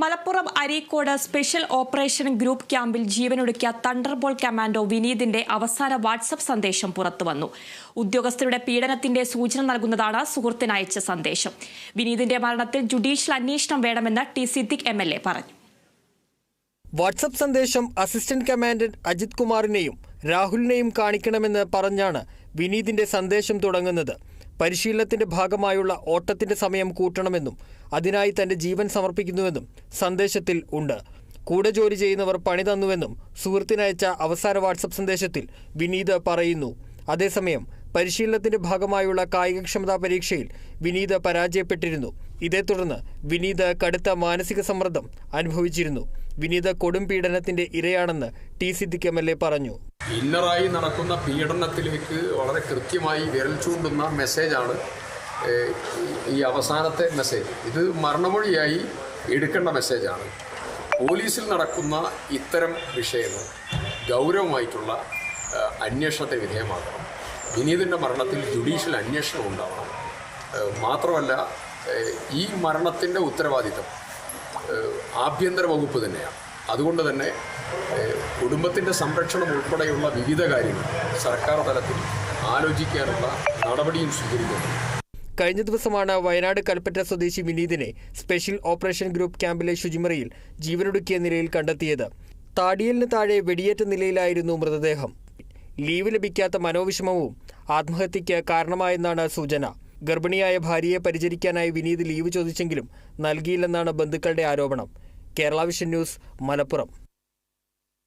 Malappuram Areekode special operation group ക്യാമ്പിൽ ജീവനൊടുക്കിയ Thunderball commando വിനീതിന്റെ അവസാന വാട്സപ്പ് സന്ദേശം പുറത്തുവന്നു. ഉദ്യോഗസ്ഥരുടെ പീഡനത്തിന്റെ സൂചന നൽകുന്നതാണ് സുഹൃത്തിനയച്ച സന്ദേശം. വിനീതിന്റെ മരണത്തിൽ ജുഡീഷ്യൽ അന്വേഷണം വേണമെന്ന് T Siddique M L A പറഞ്ഞു. വാട്സപ്പ് സന്ദേശം അസിസ്റ്റന്റ് കമാൻഡന്റ് അജിത് കുമാറിനെയും രാഹുലിനെയും കാണിക്കണമെന്ന് പറഞ്ഞാണ് വിനീതിന്റെ സന്ദേശം തുടങ്ങുന്നത്. പരിശീലനത്തിന്റെ ഭാഗമായുള്ള ഓട്ടത്തിന്റെ സമയം കൂട്ടണമെന്നും അതിനായി തന്റെ ജീവൻ സമർപ്പിക്കുന്നുവെന്നും സന്ദേശത്തിൽ ഉണ്ട്. കൂടെ ജോലി ചെയ്യുന്നവർ പണി തന്നുവെന്നും സുഹൃത്തിനയച്ച അവസാന വാട്സപ്പ് സന്ദേശത്തിൽ വിനീത് പറയുന്നു. അതേസമയം പരിശീലനത്തിന്റെ ഭാഗമായുള്ള കായികക്ഷമതാ പരീക്ഷയിൽ വിനീത് പരാജയപ്പെട്ടിരുന്നു. ഇതേ തുടർന്ന് വിനീത് കടുത്ത മാനസിക സമ്മർദ്ദം അനുഭവിച്ചിരുന്നു. വിനീത് കൊടും പീഡനത്തിന്റെ ഇരയാണെന്ന് T Siddique M L A പറഞ്ഞു. ഇന്നറായി നടക്കുന്ന പീഡനത്തിലേക്ക് വളരെ കൃത്യമായി വിരൽ ചൂണ്ടുന്ന മെസ്സേജാണ് ഈ അവസാനത്തെ മെസ്സേജ്. ഇത് മരണമൊഴിയായി എടുക്കേണ്ട മെസ്സേജാണ്. പോലീസിൽ നടക്കുന്ന ഇത്തരം വിഷയങ്ങൾ ഗൗരവമായിട്ടുള്ള അന്വേഷണത്തെ വിധേയമാക്കണം. വിനീതിന്റെ മരണത്തിൽ ജുഡീഷ്യൽ അന്വേഷണം ഉണ്ടാവണം. മാത്രമല്ല ഈ മരണത്തിന്റെ ഉത്തരവാദിത്തം ആഭ്യന്തര വകുപ്പ് തന്നെയാണ്. അതുകൊണ്ട് തന്നെ കുടുംബത്തിന്റെ സംരക്ഷണം ഉൾപ്പെടെയുള്ള വിവിധ കാര്യങ്ങൾ സർക്കാർ തലത്തിൽ ആലോചിക്കാനുള്ള നടപടിയും സ്വീകരിക്കുന്നു. കഴിഞ്ഞ ദിവസമാണ് വയനാട് കൽപ്പറ്റ സ്വദേശി വിനീതിനെ സ്പെഷ്യൽ ഓപ്പറേഷൻ ഗ്രൂപ്പ് ക്യാമ്പിലെ ശുചിമുറിയിൽ ജീവനൊടുക്കിയ നിലയിൽ കണ്ടെത്തിയത്. താടിയലിന് താഴെ വെടിയേറ്റ നിലയിലായിരുന്നു മൃതദേഹം. ലീവ് ലഭിക്കാത്ത മനോവിഷമവും ആത്മഹത്യയ്ക്ക് കാരണമായെന്നാണ് സൂചന. ഗർഭിണിയായ ഭാര്യയെ പരിചരിക്കാനായി വിനീത് ലീവ് ചോദിച്ചെങ്കിലും നൽകിയില്ലെന്നാണ് ബന്ധുക്കളുടെ ആരോപണം. Kerala vision news Malappuram.